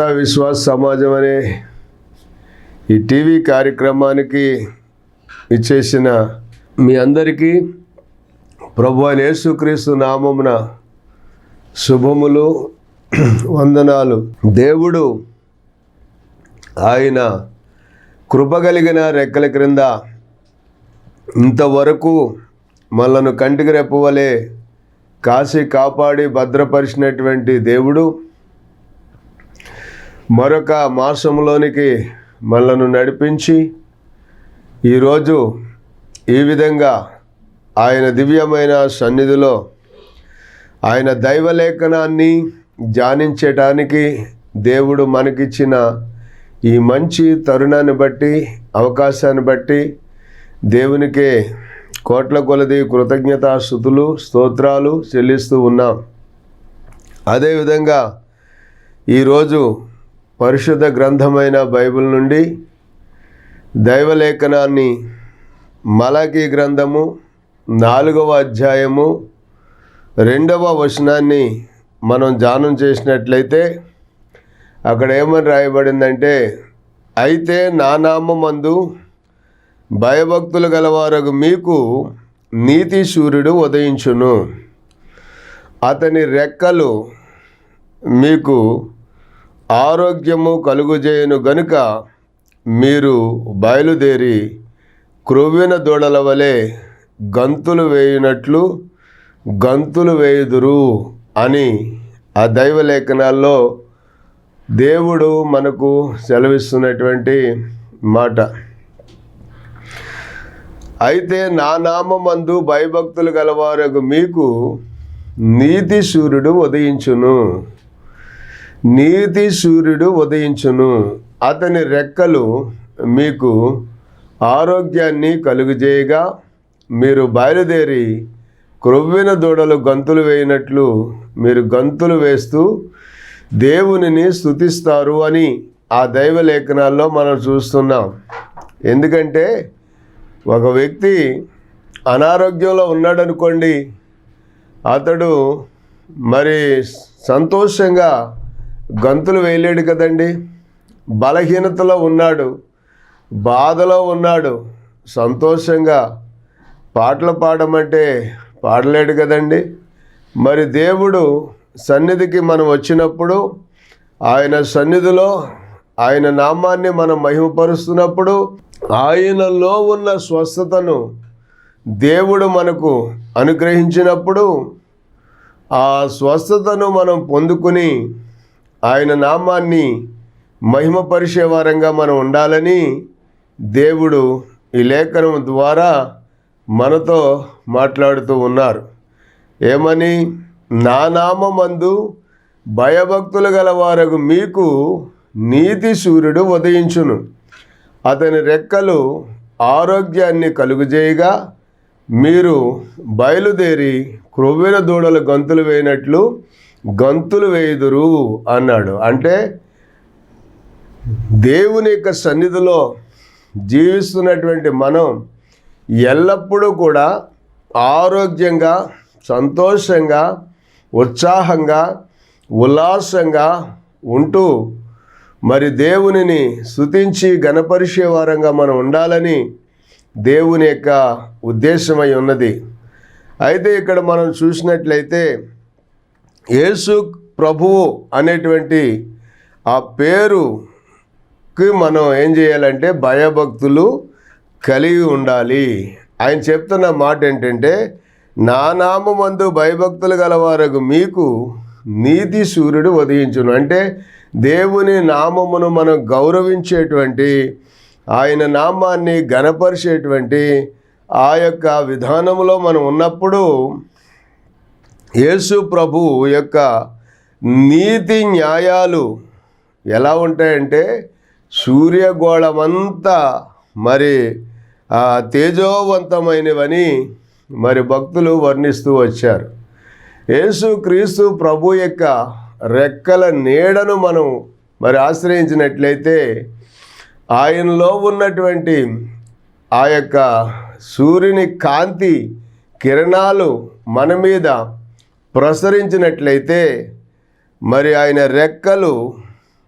మరణాత విశ్వాస సమాజం అనే ఈ టీవీ కార్యక్రమానికి ఇచ్చేసిన మీ అందరికీ ప్రభు అయిన యేసుక్రీస్తు నామమున శుభములు వందనాలు. దేవుడు ఆయన కృపగలిగిన రెక్కల క్రింద ఇంతవరకు మనను కంటికి రెప్పవలే కాసి కాపాడి భద్రపరిచినటువంటి దేవుడు. మరొక మాసంలోనికి మనలను నడిపించి ఈరోజు ఈ విధంగా ఆయన దివ్యమైన సన్నిధిలో ఆయన దైవలేఖనాన్ని ధ్యానించటానికి దేవుడు మనకిచ్చిన ఈ మంచి తరుణాన్ని బట్టి అవకాశాన్ని బట్టి దేవునికే కోట్ల కొలది కృతజ్ఞతాస్థుతులు స్తోత్రాలు చెల్లిస్తూ ఉన్నాం. అదేవిధంగా ఈరోజు పరిశుద్ధ గ్రంథమైన బైబిల్ నుండి దైవలేఖనాన్ని మలాకీ గ్రంథము నాలుగవ అధ్యాయము రెండవ వచనాన్ని మనం ధ్యానం చేసినట్లయితే అక్కడ ఏమని రాయబడిందంటే అయితే నా నామందు భయభక్తులు గలవారకు మీకు నీతి సూర్యుడు ఉదయించును. అతని రెక్కలు మీకు ఆరోగ్యము కలుగుజేయను గనుక మీరు బయలుదేరి క్రొవ్విన దూడల వలె గంతులు వేయునట్లు గంతులు వేయుదురు అని ఆ దైవలేఖనాల్లో దేవుడు మనకు సెలవిస్తున్నటువంటి మాట. అయితే నా నామందు భయభక్తులు గలవారకు మీకు నీతి సూర్యుడు ఉదయించును. నీతి సూర్యుడు ఉదయించును. అతని రెక్కలు మీకు ఆరోగ్యాన్ని కలుగజేయగా మీరు బయలుదేరి క్రొవ్విన దూడలు గంతులు వేయినట్లు మీరు గంతులు వేస్తూ దేవునిని స్తుతిస్తారు అని ఆ దైవ లేఖనాల్లో మనం చూస్తున్నాం. ఎందుకంటే ఒక వ్యక్తి అనారోగ్యంలో ఉన్నాడనుకోండి అతడు మరి సంతోషంగా గంతులు వేయలేడు కదండి. బలహీనతలో ఉన్నాడు. బాధలో ఉన్నాడు. సంతోషంగా పాటలు పాడమంటే పాడలేడు కదండి. మరి దేవుడు సన్నిధికి మనం వచ్చినప్పుడు ఆయన సన్నిధిలో ఆయన నామాన్ని మనం మహిమపరుస్తున్నప్పుడు ఆయనలో ఉన్న స్వస్థతను దేవుడు మనకు అనుగ్రహించినప్పుడు ఆ స్వస్థతను మనం పొందుకుని ఆయన నామాన్ని మహిమపరిచే వారంగా మనం ఉండాలని దేవుడు ఈ లేఖనం ద్వారా మనతో మాట్లాడుతూ ఉన్నారు. ఏమని? నా నామందు భయభక్తులు గల వారకు మీకు నీతి సూర్యుడు ఉదయించును. అతని రెక్కలు ఆరోగ్యాన్ని కలుగుజేయగా మీరు బయలుదేరి క్రొవ్వెల దూడలు గంతులు వేయనట్లు గంతులు వేయుదురు అన్నాడు. అంటే దేవుని యొక్క సన్నిధిలో జీవిస్తున్నటువంటి మనం ఎల్లప్పుడూ కూడా ఆరోగ్యంగా సంతోషంగా ఉత్సాహంగా ఉల్లాసంగా ఉంటూ మరి దేవునిని స్థుతించి గణపరిచే వారంగా మనం ఉండాలని దేవుని యొక్క ఉద్దేశమై ఉన్నది. అయితే ఇక్కడ మనం చూసినట్లయితే యేసు ప్రభువు అనేటువంటి ఆ పేరుకి మనం ఏం చేయాలంటే భయభక్తులు కలిగి ఉండాలి. ఆయన చెప్తున్న మాట ఏంటంటే నా నామందు భయభక్తులు గలవారకు మీకు నీతి సూర్యుడు ఉదయించును. అంటే దేవుని నామమును మనం గౌరవించేటువంటి ఆయన నామాన్ని గణపరిచేటువంటి ఆ యొక్క విధానంలో మనం ఉన్నప్పుడు యేసు ప్రభు యొక్క నీతి న్యాయాలు ఎలా ఉంటాయంటే సూర్యగోళమంతా మరి తేజోవంతమైనవని మరి భక్తులు వర్ణిస్తూ వచ్చారు. యేసు క్రీస్తు ప్రభు యొక్క రెక్కల నీడను మనం మరి ఆశ్రయించినట్లయితే ఆయనలో ఉన్నటువంటి ఆ యొక్క సూర్యుని కాంతి కిరణాలు మన మీద ప్రసరించినట్లయితే మరి ఆయన రెక్కలు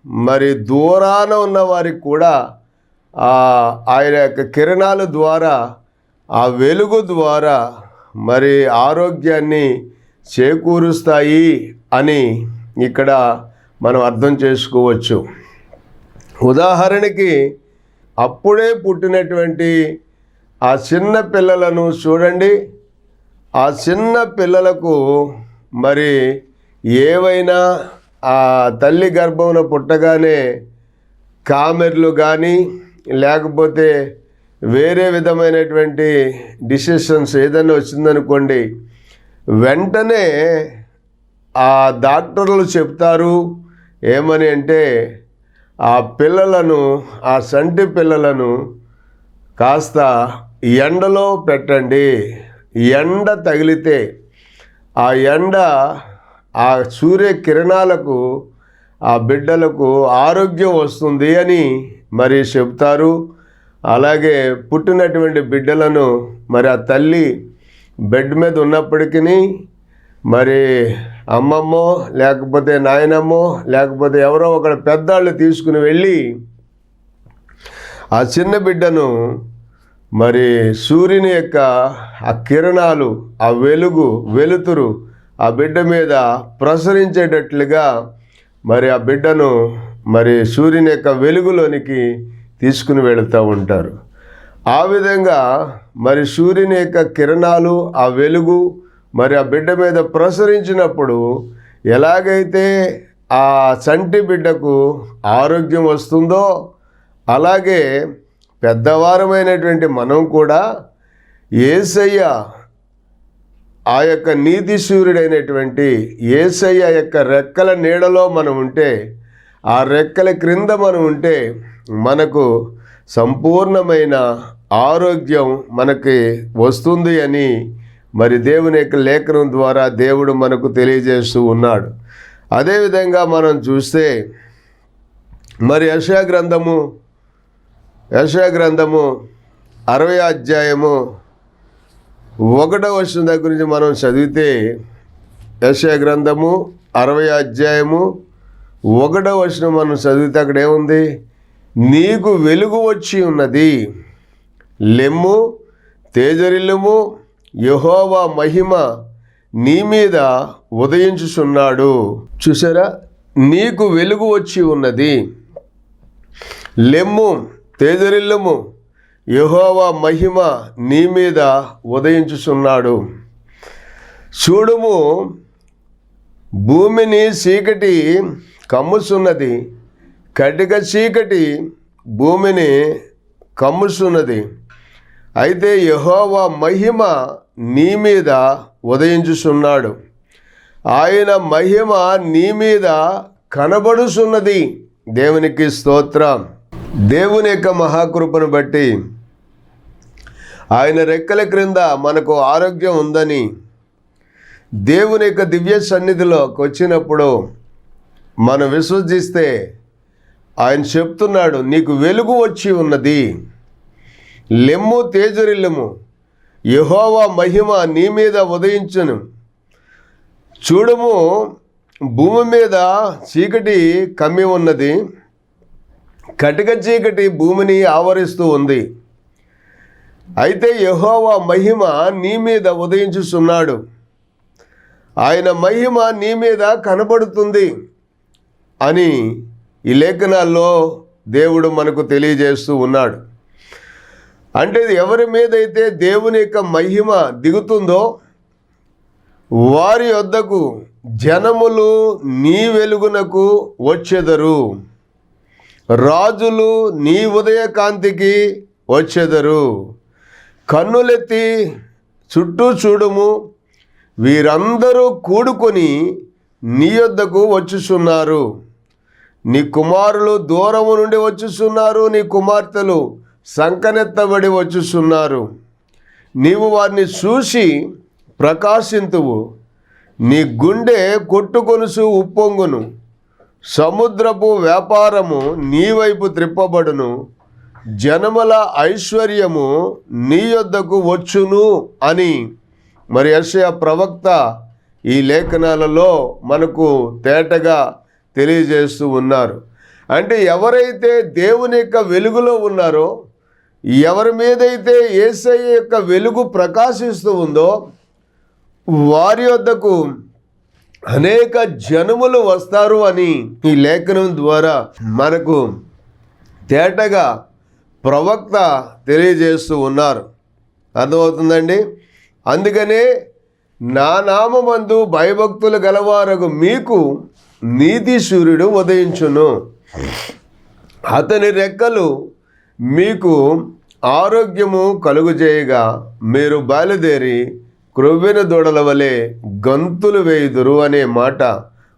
మరి దూరాన ఉన్న వారికి కూడా ఆయన యొక్క కిరణాల ద్వారా ఆ వెలుగు ద్వారా మరి ఆరోగ్యాన్ని చేకూరుస్తాయి అని ఇక్కడ మనం అర్థం చేసుకోవచ్చు. ఉదాహరణకి అప్పుడే పుట్టినటువంటి ఆ చిన్న పిల్లలను చూడండి. ఆ చిన్న పిల్లలకు మరి ఏవైనా ఆ తల్లి గర్భమున పుట్టగానే కామెర్లు కానీ లేకపోతే వేరే విధమైనటువంటి డిసిషన్స్ ఏదైనా వచ్చిందనుకోండి వెంటనే ఆ డాక్టర్లు చెప్తారు. ఏమని అంటే ఆ పిల్లలను ఆ సంటి పిల్లలను కాస్త ఎండలో పెట్టండి. ఎండ తగిలితే ఆ ఎండ ఆ సూర్య కిరణాలకు ఆ బిడ్డలకు ఆరోగ్యం వస్తుంది అని మరి చెప్తారు అలాగే పుట్టినటువంటి బిడ్డలను మరి ఆ తల్లి బెడ్ మీద ఉన్నప్పటికీ మరి అమ్మమ్మో లేకపోతే నాయనమ్మో లేకపోతే ఎవరో ఒకడు పెద్దాళ్ళు తీసుకుని వెళ్ళి ఆ చిన్న బిడ్డను మరి సూర్యుని యొక్క ఆ కిరణాలు ఆ వెలుగు వెలుతురు ఆ బిడ్డ మీద ప్రసరించేటట్లుగా మరి ఆ బిడ్డను మరి సూర్యుని యొక్క వెలుగులోనికి తీసుకుని వెళుతూ ఉంటారు. ఆ విధంగా మరి సూర్యుని యొక్క కిరణాలు ఆ వెలుగు మరి ఆ బిడ్డ మీద ప్రసరించినప్పుడు ఎలాగైతే ఆ చంటి బిడ్డకు ఆరోగ్యం వస్తుందో అలాగే పెద్దవారమైనటువంటి మనం కూడా ఏసయ్య ఆ యొక్క నీతి సూర్యుడైనటువంటి ఏసయ్య యొక్క రెక్కల నీడలో మనం ఉంటే ఆ రెక్కల క్రింద మనం ఉంటే మనకు సంపూర్ణమైన ఆరోగ్యం మనకి వస్తుంది అని మరి దేవుని యొక్క లేఖనం ద్వారా దేవుడు మనకు తెలియజేస్తూ ఉన్నాడు. అదేవిధంగా మనం చూస్తే మరి యశా గ్రంథము యశా గ్రంథము అరవై అధ్యాయము ఒకటో వర్షం దగ్గర నుంచి మనం చదివితే యశా గ్రంథము అరవై అధ్యాయము ఒకటో వర్షం మనం చదివితే అక్కడ ఏముంది? నీకు వెలుగు వచ్చి ఉన్నది. లెమ్ము తేజరిల్లుము యహోవా మహిమ నీ మీద ఉదయించుచున్నాడు. చూసారా నీకు వెలుగు వచ్చి ఉన్నది. లెమ్ము తేజరిల్లము. యహోవా మహిమ నీ మీద ఉదయించుచున్నాడు. చూడుము భూమిని చీకటి కమ్ముసున్నది కటిక చీకటి భూమిని కమ్ముసున్నది అయితే యహోవా మహిమ నీ మీద ఉదయించుచున్నాడు. ఆయన మహిమ నీ మీద కనబడుచున్నది. దేవునికి స్తోత్రం. దేవుని యొక్క మహాకృపను బట్టి ఆయన రెక్కల క్రింద మనకు ఆరోగ్యం ఉందని దేవుని యొక్క దివ్య సన్నిధిలోకి వచ్చినప్పుడు మనం విశ్వసిస్తే ఆయన చెప్తున్నాడు నీకు వెలుగు వచ్చి ఉన్నది. లెమ్ము తేజరిల్లెము. యహోవా మహిమ నీ మీద ఉదయించును. చూడము భూమి మీద చీకటి కమ్మి ఉన్నది. కటిక చీకటి భూమిని ఆవరిస్తూ ఉంది. అయితే యహోవా మహిమ నీ మీద ఉదయించుచున్నాడు. ఆయన మహిమ నీ మీద కనబడుతుంది అని ఈ లేఖనాల్లో దేవుడు మనకు తెలియజేస్తూ ఉన్నాడు. అంటే ఎవరి మీదైతే దేవుని యొక్క మహిమ దిగుతుందో వారి వద్దకు జనములు నీ వెలుగునకు వచ్చెదరు. రాజులు నీ ఉదయకాంతికి వచ్చెదరు. కన్నులెత్తి చుట్టూ చూడుము. వీరందరూ కూడుకొని నీ యొద్దకు వచ్చుచున్నారు. నీ కుమారులు దూరము నుండి వచ్చుచున్నారు. నీ కుమార్తెలు సంకనెత్తబడి వచ్చుచున్నారు. నీవు వారిని చూసి ప్రకాశింతువు. నీ గుండె కొట్టుకొనుసు ఉప్పొంగును. సముద్రపు వ్యాపారము నీ వైపు త్రిప్పబడును జనముల ఐశ్వర్యము నీ యొద్దకు వచ్చును అని. మరి యెషయా ప్రవక్త ఈ లేఖనాలలో మనకు తేటగా తెలియజేస్తూ ఉన్నారు. అంటే ఎవరైతే దేవుని యొక్క వెలుగులో ఉన్నారో ఎవరి మీదైతే ఏసఐ యొక్క వెలుగు ప్రకాశిస్తూ ఉందో వారి వద్దకు అనేక జనములు వస్తారు అని ఈ లేఖనం ద్వారా మనకు తేటగా ప్రవక్త తెలియజేస్తూ ఉన్నారు. అర్థమవుతుందండి? అందుకనే నా నామందు భయభక్తులు గలవారకు మీకు నీతి సూర్యుడు ఉదయించును. అతని రెక్కలు మీకు ఆరోగ్యము కలుగుజేయగా మీరు బయలుదేరి క్రొవ్వెన దూడల వలె గంతులు వేయుదురు అనే మాట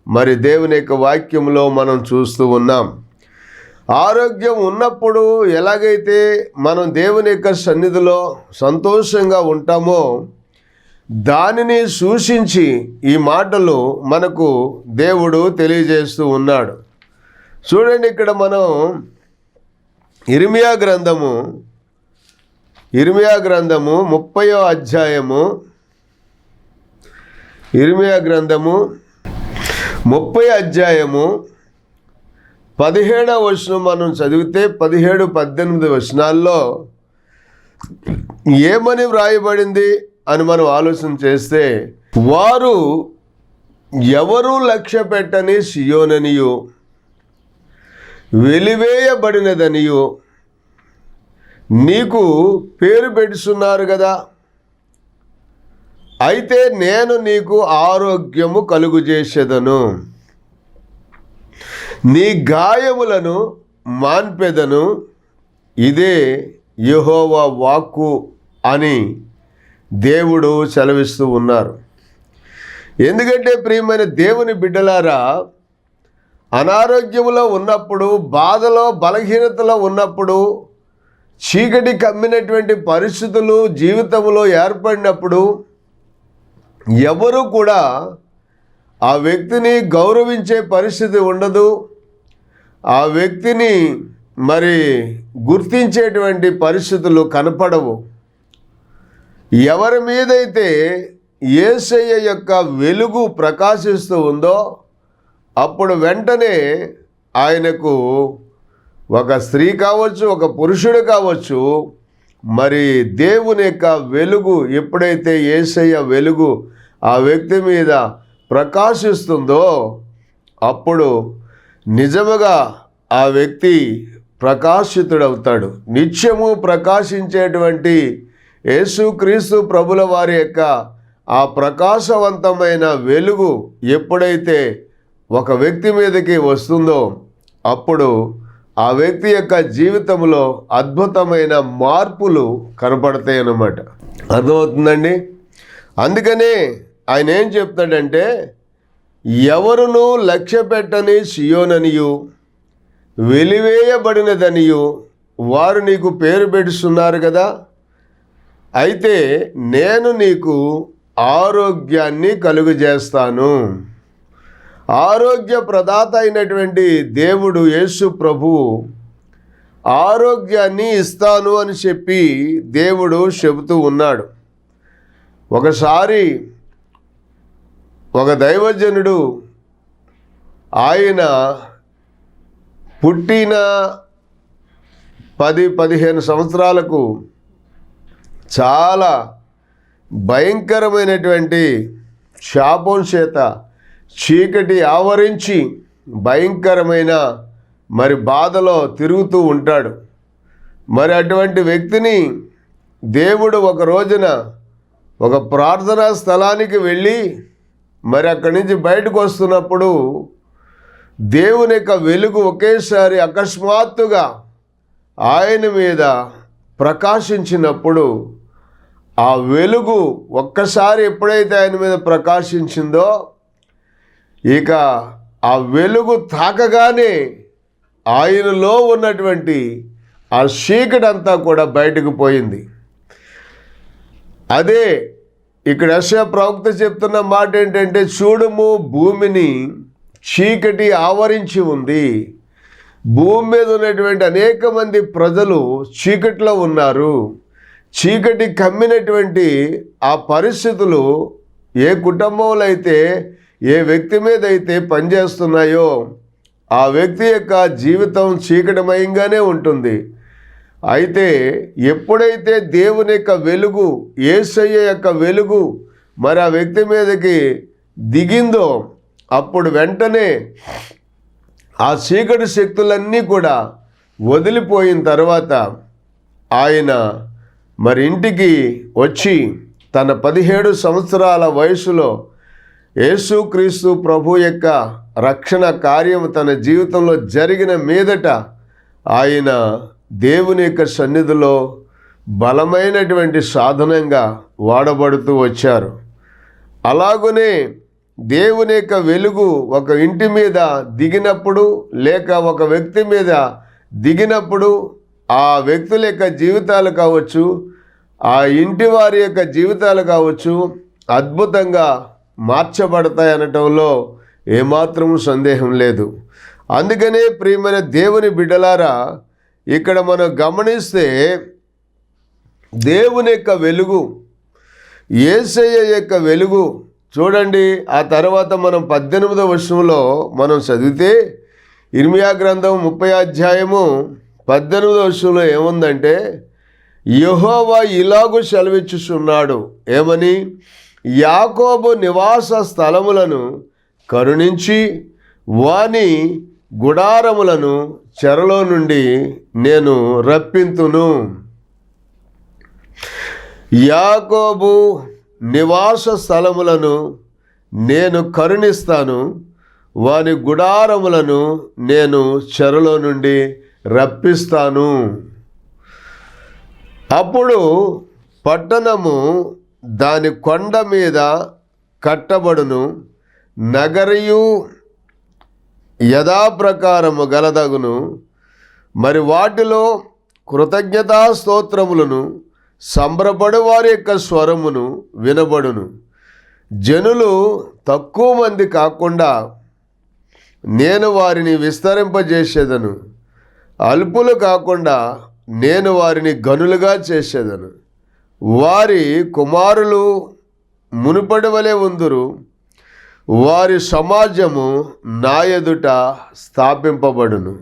మరి దేవుని యొక్క వాక్యంలో మనం చూస్తూ ఉన్నాం. ఆరోగ్యం ఉన్నప్పుడు ఎలాగైతే మనం దేవుని యొక్క సన్నిధిలో సంతోషంగా ఉంటామో దానిని సూచించి ఈ మాటలు మనకు దేవుడు తెలియజేస్తూ ఉన్నాడు. చూడండి ఇక్కడ మనం ఇర్మియా గ్రంథము ఇర్మియా గ్రంథము ముప్పయో అధ్యాయము ఇర్మియా గ్రంథము ముప్పై అధ్యాయము పదిహేడవ వచనం మనం చదివితే పదిహేడు పద్దెనిమిది వచనాల్లో ఏమని వ్రాయబడింది అని మనం ఆలోచన చేస్తే వారు ఎవరు లక్ష్య పెట్టని సియోననియు వెలివేయబడినదనియు నీకు పేరు పెడుతున్నారు కదా? అయితే నేను నీకు ఆరోగ్యము కలుగు చేసేదను నీ గాయములను మాన్పెదను. ఇదే యహోవా వాక్కు అని దేవుడు సెలవిస్తూ ఉన్నారు. ఎందుకంటే ప్రియమైన దేవుని బిడ్డలారా అనారోగ్యములో ఉన్నప్పుడు బాధలో బలహీనతలో ఉన్నప్పుడు చీకటి కమ్మినటువంటి పరిస్థితులు జీవితంలో ఏర్పడినప్పుడు ఎవరు కూడా ఆ వ్యక్తిని గౌరవించే పరిస్థితి ఉండదు. ఆ వ్యక్తిని మరి గుర్తించేటువంటి పరిస్థితులు కనపడవు. ఎవరి మీదైతే ఏసయ్య యొక్క వెలుగు ప్రకాశిస్తూ ఉందో అప్పుడు వెంటనే ఆయనకు ఒక స్త్రీ కావచ్చు ఒక పురుషుడు కావచ్చు మరి దేవుని యొక్క వెలుగు ఎప్పుడైతే ఏసయ్య వెలుగు ఆ వ్యక్తి మీద ప్రకాశిస్తుందో అప్పుడు నిజముగా ఆ వ్యక్తి ప్రకాశితుడవుతాడు. నిత్యము ప్రకాశించేటువంటి యేసుక్రీస్తు ప్రభుల వారి యొక్క ఆ ప్రకాశవంతమైన వెలుగు ఎప్పుడైతే ఒక వ్యక్తి మీదకి వస్తుందో అప్పుడు ఆ వ్యక్తి యొక్క జీవితంలో అద్భుతమైన మార్పులు కనపడతాయి అన్నమాట అర్థమవుతుందండి? అందుకనే ఆయన ఏం చెప్తాడంటే ఎవరును లక్ష్య పెట్టని సియోననియు వెలివేయబడినదనియు వారు నీకు పేరు పెడుతున్నారు కదా. అయితే నేను నీకు ఆరోగ్యాన్ని కలుగజేస్తాను. ఆరోగ్య ప్రదాత అయినటువంటి దేవుడు యేసు ప్రభు ఆరోగ్యాన్ని ఇస్తాను అని చెప్పి దేవుడు చెబుతూ ఉన్నాడు. ఒకసారి ఒక దైవజనుడు ఆయన పుట్టిన పది పదిహేను సంవత్సరాలకు చాలా భయంకరమైనటువంటి శాపం చేత చీకటి ఆవరించి భయంకరమైన మరి బాధలో తిరుగుతూ ఉంటాడు. మరి అటువంటి వ్యక్తిని దేవుడు ఒక రోజున ఒక ప్రార్థనా స్థలానికి వెళ్ళి మరి అక్కడి నుంచి బయటకు వస్తున్నప్పుడు దేవుని యొక్క వెలుగు ఒకేసారి అకస్మాత్తుగా ఆయన మీద ప్రకాశించినప్పుడు ఆ వెలుగు ఒక్కసారి ఎప్పుడైతే ఆయన మీద ప్రకాశించిందో ఇక ఆ వెలుగు తాకగానే ఆయనలో ఉన్నటువంటి ఆ చీకటంతా కూడా బయటకు పోయింది. అదే ఇక్కడ యశ ప్రవక్త చెప్తున్న మాట ఏంటంటే చూడుము భూమిని చీకటి ఆవరించి ఉంది. భూమి మీద ఉన్నటువంటి అనేక మంది ప్రజలు చీకట్లో ఉన్నారు. చీకటి కమ్మినటువంటి ఆ పరిస్థితులు ఏ కుటుంబంలో అయితే ఏ వ్యక్తి మీద అయితే పనిచేస్తున్నాయో ఆ వ్యక్తి యొక్క జీవితం చీకటిమయంగానే ఉంటుంది. అయితే ఎప్పుడైతే దేవుని యొక్క వెలుగు ఏసయ్య యొక్క వెలుగు మరి ఆ వ్యక్తి మీదకి దిగిందో అప్పుడు వెంటనే ఆ చీకటి శక్తులన్నీ కూడా వదిలిపోయిన తర్వాత ఆయన మరి ఇంటికి వచ్చి తన పదిహేడు సంవత్సరాల వయసులో యేసుక్రీస్తు ప్రభు యొక్క రక్షణ కార్యం తన జీవితంలో జరిగిన మీదట ఆయన దేవుని యొక్క సన్నిధిలో బలమైనటువంటి సాధనంగా వాడబడుతూ వచ్చారు. అలాగనే దేవుని యొక్క వెలుగు ఒక ఇంటి మీద దిగినప్పుడు లేక ఒక వ్యక్తి మీద దిగినప్పుడు ఆ వ్యక్తుల యొక్క జీవితాలు కావచ్చు ఆ ఇంటి వారి యొక్క జీవితాలు కావచ్చు అద్భుతంగా మార్చబడతాయి అనటంలో ఏమాత్రం సందేహం లేదు. అందుకనే ప్రియమైన దేవుని బిడ్డలారా ఇక్కడ మనం గమనిస్తే దేవుని యొక్క వెలుగు ఏసయ్య యొక్క వెలుగు చూడండి ఆ తర్వాత మనం పద్దెనిమిదవ వర్షంలో మనం చదివితే ఇర్మియా గ్రంథం ముప్పై అధ్యాయము పద్దెనిమిదవ వర్షంలో ఏముందంటే యహోవా ఇలాగు సెలవిచ్చుచున్నాడు. ఏమని? యాకోబు నివాస స్థలములను కరుణించి వాని గుడారములను చెరలో నుండి నేను రప్పింతును. యాకోబు నివాస స్థలములను నేను కరుణిస్తాను. వాని గుడారములను నేను చెరలో నుండి రప్పిస్తాను. అప్పుడు పట్టణము దాని కొండ మీద కట్టబడును. నగరియు యథాప్రకారము గలదగును. మరి వాటిలో కృతజ్ఞతా స్తోత్రములను సంబరపడు వారి యొక్క స్వరమును వినబడును. జనులు తక్కువ మంది కాకుండా నేను వారిని విస్తరింపజేసేదను. అల్పులు కాకుండా నేను వారిని గనులుగా చేసేదను. వారి కుమారులు మునుపటి వలె ఉందురు. వారి సమాజము నా ఎదుట స్థాపింపబడును.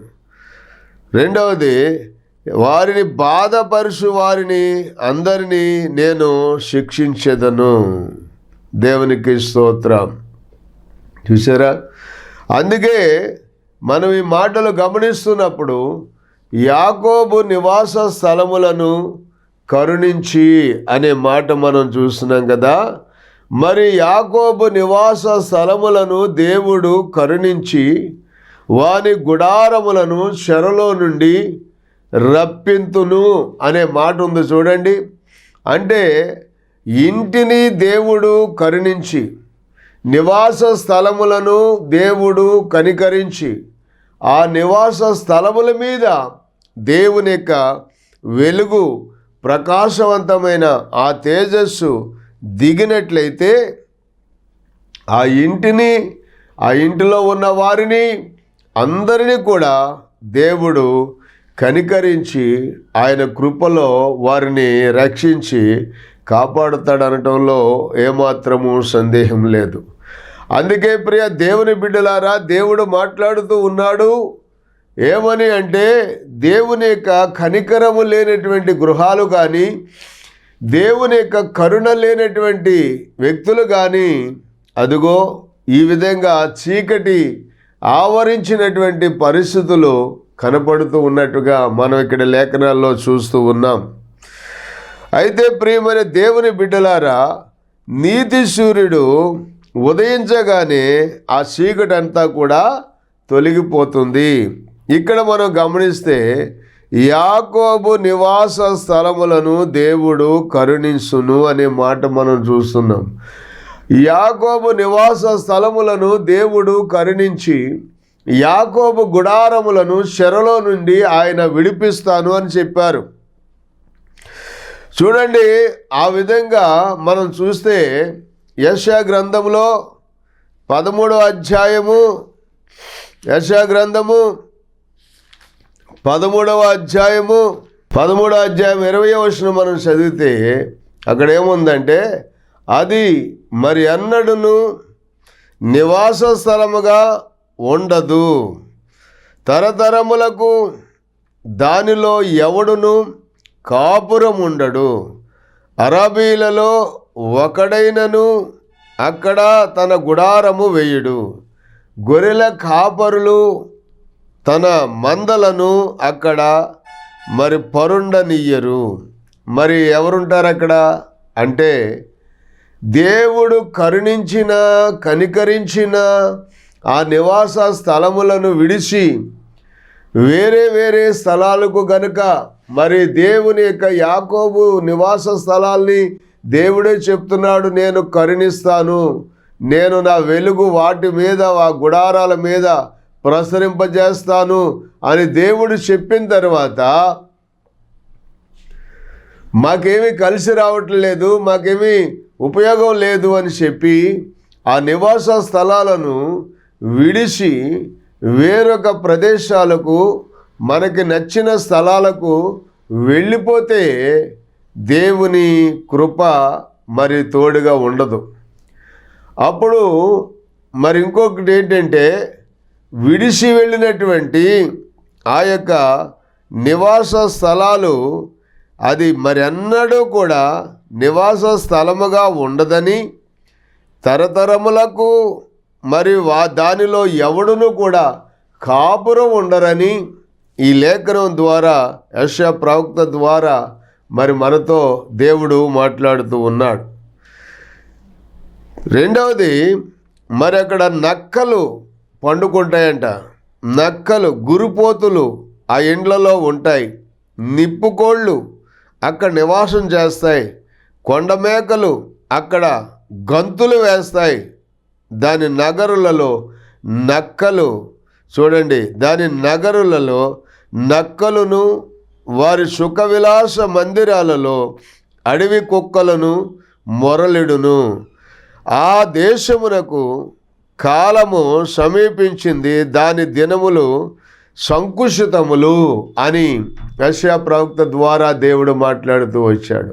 రెండవది వారిని బాధపరుచు వారిని అందరినీ నేను శిక్షించేదను. దేవునికి స్తోత్రం. చూసారా? అందుకే మనం ఈ మాటలు గమనిస్తున్నప్పుడు యాకోబు నివాస స్థలములను కరుణించి అనే మాట మనం చూస్తున్నాం కదా. మరి యాకోబు నివాస స్థలములను దేవుడు కరుణించి వాని గుడారములను చెరలో నుండి రప్పింతును అనే మాట ఉంది చూడండి. అంటే ఇంటిని దేవుడు కరుణించి నివాస స్థలములను దేవుడు కనికరించి ఆ నివాస స్థలముల మీద దేవుని యొక్క వెలుగు ప్రకాశవంతమైన ఆ తేజస్సు దిగినట్లయితే ఆ ఇంటిని ఆ ఇంటిలో ఉన్న వారిని అందరినీ కూడా దేవుడు కనికరించి ఆయన కృపలో వారిని రక్షించి కాపాడుతాడనటంలో ఏమాత్రము సందేహం లేదు. అందుకే ప్రియ దేవుని బిడ్డలారా దేవుడు మాట్లాడుతూ ఉన్నాడు ఏమని అంటే దేవుని యొక్క కనికరము లేనటువంటి గృహాలు కానీ దేవుని యొక్క కరుణ లేనటువంటి వ్యక్తులు కానీ అదిగో ఈ విధంగా చీకటి ఆవరించినటువంటి పరిస్థితులు కనపడుతూ ఉన్నట్టుగా మనం ఇక్కడ లేఖనాల్లో చూస్తూ ఉన్నాం. అయితే ప్రియమైన దేవుని బిడ్డలారా నీతి సూర్యుడు ఉదయించగానే ఆ చీకటి అంతా కూడా తొలగిపోతుంది. ఇక్కడ మనం గమనిస్తే యాకోబు నివాస స్థలములను దేవుడు కరుణించును అనే మాట మనం చూస్తున్నాం. యాకోబు నివాస స్థలములను దేవుడు కరుణించి యాకోబు గుడారములను చెరలో నుండి ఆయన విడిపిస్తాను అని చెప్పారు. చూడండి ఆ విధంగా మనం చూస్తే యశా గ్రంథంలో పదమూడో అధ్యాయము యశా గ్రంథము పదమూడవ అధ్యాయము పదమూడవ అధ్యాయం ఇరవై వచనం మనం చదివితే అక్కడ ఏముందంటే అది మరి అన్నడును నివాస స్థలముగా ఉండదు. తరతరములకు దానిలో ఎవడును కాపురం ఉండడు. అరబీలలో ఒకడైనను అక్కడ తన గుడారము వేయుడు. గొర్రెల కాపరులు తన మందలను అక్కడ మరి పరుండనియ్యరు మరి ఎవరుంటారు అక్కడ? అంటే దేవుడు కరుణించిన కనికరించిన ఆ నివాస స్థలములను విడిచి వేరే వేరే స్థలాలకు గనుక మరి దేవుని యొక్క యాకోబు నివాస స్థలాల్ని దేవుడే చెప్తున్నాడు నేను కరుణిస్తాను. నేను నా వెలుగు వాటి మీద ఆ గుడారాల మీద ప్రసరింపజేస్తాను అని దేవుడు చెప్పిన తర్వాత మాకేమీ కలిసి రావట్లేదు మాకేమీ ఉపయోగం లేదు అని చెప్పి ఆ నివాస స్థలాలను విడిచి వేరొక ప్రదేశాలకు మనకి నచ్చిన స్థలాలకు వెళ్ళిపోతే దేవుని కృప మరి తోడుగా ఉండదు. అప్పుడు మరి ఇంకొకటి ఏంటంటే విడిసి వెళ్ళినటువంటి ఆ యొక్క నివాస స్థలాలు అది మరి కూడా నివాస స్థలముగా ఉండదని తరతరములకు మరి వా దానిలో ఎవడును కూడా కాపురం ఉండరని ఈ లేఖనం ద్వారా యశ ప్రవక్త ద్వారా మరి మనతో దేవుడు మాట్లాడుతూ ఉన్నాడు. రెండవది మరి అక్కడ నక్కలు పండుకుంటాయంట. నక్కలు గురుపోతులు ఆ ఇండ్లలో ఉంటాయి. నిప్పుకోళ్ళు అక్కడ నివాసం చేస్తాయి. కొండమేకలు అక్కడ గంతులు వేస్తాయి. దాని నగరులలో నక్కలు. చూడండి దాని నగరులలో నక్కలును వారి సుఖ విలాస మందిరాలలో అడవి కుక్కలను మొరలిడును. ఆ దేశమునకు కాలము సమీపించింది దాని దినములు సంకుషితములు అని యశా ప్రవక్త ద్వారా దేవుడు మాట్లాడుతూ వచ్చాడు.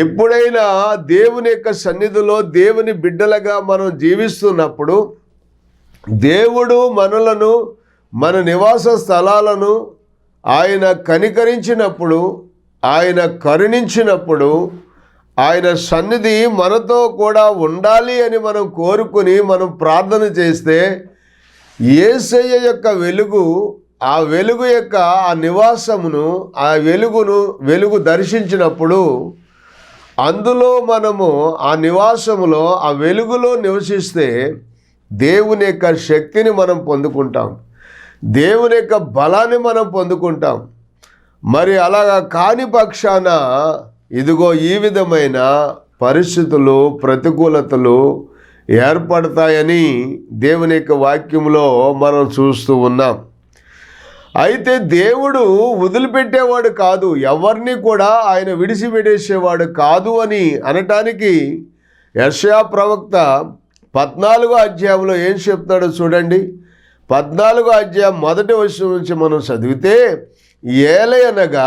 ఎప్పుడైనా దేవుని యొక్క సన్నిధిలో దేవుని బిడ్డలుగా మనం జీవిస్తున్నప్పుడు దేవుడు మనలను మన నివాస స్థలాలను ఆయన కనికరించినప్పుడు ఆయన కరుణించినప్పుడు ఆయన సన్నిధి మనతో కూడా ఉండాలి అని మనం కోరుకుని మనం ప్రార్థన చేస్తే ఏసయ్య యొక్క వెలుగు ఆ వెలుగు యొక్క ఆ నివాసమును ఆ వెలుగును వెలుగు దర్శించినప్పుడు అందులో మనము ఆ నివాసములో ఆ వెలుగులో నివసిస్తే దేవుని యొక్క శక్తిని మనం పొందుకుంటాం. దేవుని యొక్క బలాన్ని మనం పొందుకుంటాం. మరి అలాగా కాని పక్షాన ఇదిగో ఈ విధమైన పరిస్థితులు ప్రతికూలతలు ఏర్పడతాయని దేవుని యొక్క వాక్యంలో మనం చూస్తూ ఉన్నాం. అయితే దేవుడు వదిలిపెట్టేవాడు కాదు ఎవరిని కూడా ఆయన విడిచిపెట్టేసేవాడు కాదు అని అనటానికి యర్షయా ప్రవక్త పద్నాలుగో అధ్యాయంలో ఏం చెప్తాడో చూడండి. పద్నాలుగో అధ్యాయం మొదటి వర్షం నుంచి మనం చదివితే ఏలయనగా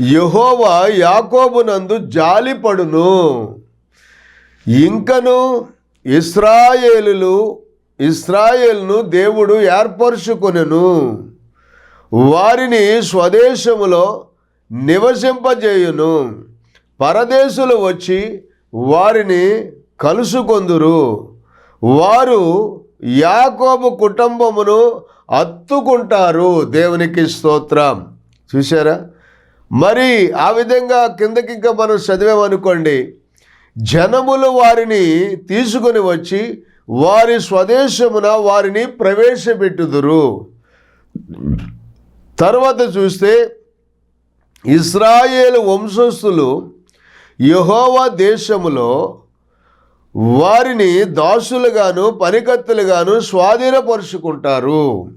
యహోవా యాకోబునందు జాలిపడును. ఇంకను ఇస్రాయేలులు ఇస్రాయేల్ను దేవుడు ఏర్పరుచుకొనెను. వారిని స్వదేశములో నివసింపజేయును. పరదేశులు వచ్చి వారిని కలుసుకొందురు. వారు యాకోబు కుటుంబమును అత్తుకుంటారు. దేవునికి స్తోత్రం. చూసారా మరి ఆ విధంగా కిందకి ఇంకా మనం చదివామనుకోండి జనములు వారిని తీసుకొని వచ్చి వారి స్వదేశమున వారిని ప్రవేశపెట్టుదురు. తర్వాత చూస్తే ఇస్రాయేల్ వంశస్థులు యహోవా దేశములో వారిని దాసులుగాను పనికత్తులుగాను స్వాధీనపరుచుకుంటారు.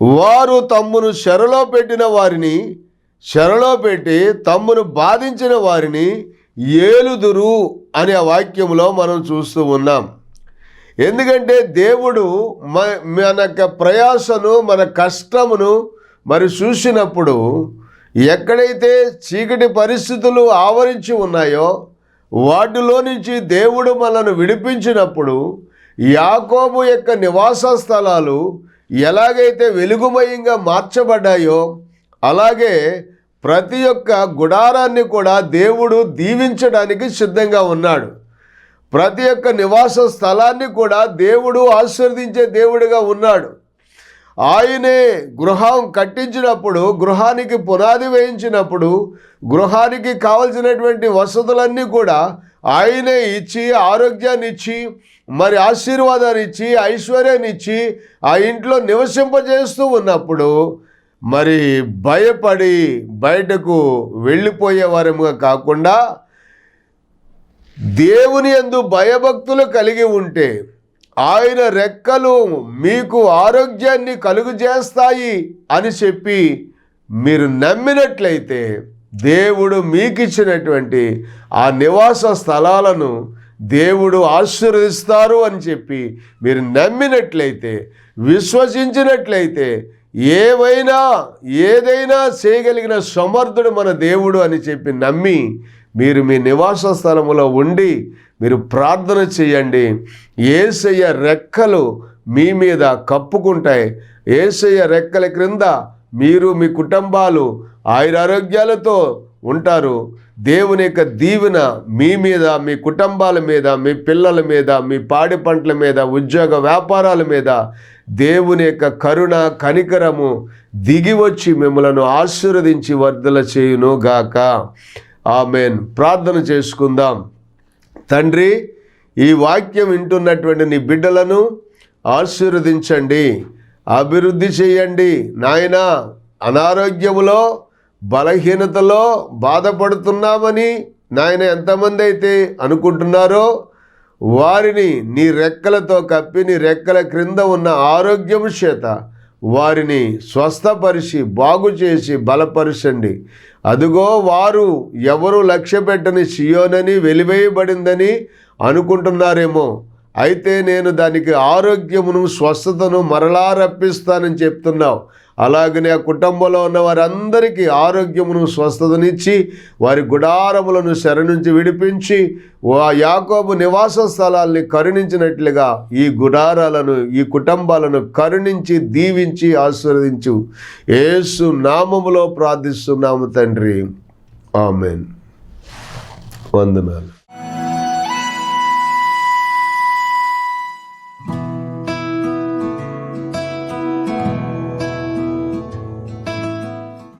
వారు తమ్మును చెరలో పెట్టిన వారిని చెరలో పెట్టి తమ్మును బాధించిన వారిని ఏలుదురు అనే వాక్యంలో మనం చూస్తూ ఉన్నాం. ఎందుకంటే దేవుడు మన మన యొక్క ప్రయాసను మన కష్టమును మరి చూసినప్పుడు ఎక్కడైతే చీకటి పరిస్థితులు ఆవరించి ఉన్నాయో వాటిలో నుంచి దేవుడు మనను విడిపించినప్పుడు యాకోబు యొక్క నివాస స్థలాలు ఎలాగైతే వెలుగుమయంగా మార్చబడ్డాయో అలాగే ప్రతి ఒక్క గుడారాన్ని కూడా దేవుడు దీవించడానికి సిద్ధంగా ఉన్నాడు. ప్రతి ఒక్క నివాస స్థలాన్ని కూడా దేవుడు ఆశీర్వదించే దేవుడిగా ఉన్నాడు. ఆయనే గృహం కట్టించినప్పుడు గృహానికి పునాది వేయించినప్పుడు గృహానికి కావలసినటువంటి వసతులన్నీ కూడా ఆయనే ఇచ్చి ఆరోగ్యాన్ని ఇచ్చి మరి ఆశీర్వాదాన్ని ఇచ్చి ఐశ్వర్యాన్ని ఇచ్చి ఆ ఇంట్లో నివసింపజేస్తూ ఉన్నప్పుడు మరి భయపడి బయటకు వెళ్ళిపోయేవారముగా కాకుండా దేవుని యందు భయభక్తులు కలిగి ఉంటే ఆయన రెక్కలు మీకు ఆరోగ్యాన్ని కలుగు చేస్తాయి అని చెప్పి మీరు నమ్మినట్లయితే దేవుడు మీకు ఇచ్చినటువంటి ఆ నివాస స్థలాలను దేవుడు ఆశీర్వదిస్తారు అని చెప్పి మీరు నమ్మినట్లయితే విశ్వసించినట్లయితే ఏవైనా ఏదైనా చేయగలిగిన సమర్థుడు మన దేవుడు అని చెప్పి నమ్మి మీరు మీ నివాస స్థలములో ఉండి మీరు ప్రార్థన చేయండి. ఏసయ్య రెక్కలు మీ మీద కప్పుకుంటాయి. ఏసయ్య రెక్కల క్రింద మీరు మీ కుటుంబాలు ఆయురారోగ్యాలతో ఉంటారు. దేవుని యొక్క దీవెన మీ మీద మీ కుటుంబాల మీద మీ పిల్లల మీద మీ పాడి పంటల మీద ఉద్యోగ వ్యాపారాల మీద దేవుని యొక్క కరుణ కనికరము దిగి వచ్చి మిమ్మలను ఆశీర్వదించి వర్ధల చేయును గాక ఆమెన్. ప్రార్థన చేసుకుందాం. తండ్రి ఈ వాక్యం వింటున్నటువంటి నీ బిడ్డలను ఆశీర్వదించండి అభివృద్ధి చేయండి. నాయన అనారోగ్యములో బలహీనతలో బాధపడుతున్నామని నాయన ఎంతమంది అయితే అనుకుంటున్నారో వారిని నీ రెక్కలతో కప్పి నీ రెక్కల క్రింద ఉన్న ఆరోగ్యము చేత వారిని స్వస్థపరిచి బాగు చేసి బలపరచండి. అదుగో వారు ఎవరు లక్ష్య పెట్టని సియోనని వెలివేయబడిందని అనుకుంటున్నారేమో. అయితే నేను దానికి ఆరోగ్యమును స్వస్థతను మరలా రప్పిస్తానని చెప్తున్నావు. అలాగనే ఆ కుటుంబంలో ఉన్న వారందరికీ ఆరోగ్యమును స్వస్థతనిచ్చి వారి గుడారములను శర నుంచి విడిపించి ఆ యాకోబు నివాస స్థలాల్ని కరుణించినట్లుగా ఈ గుడారాలను ఈ కుటుంబాలను కరుణించి దీవించి ఆశీర్వదించు. ఏసు నామములో ప్రార్థిస్తున్నాము తండ్రి. ఆమెన్. వందనాలు.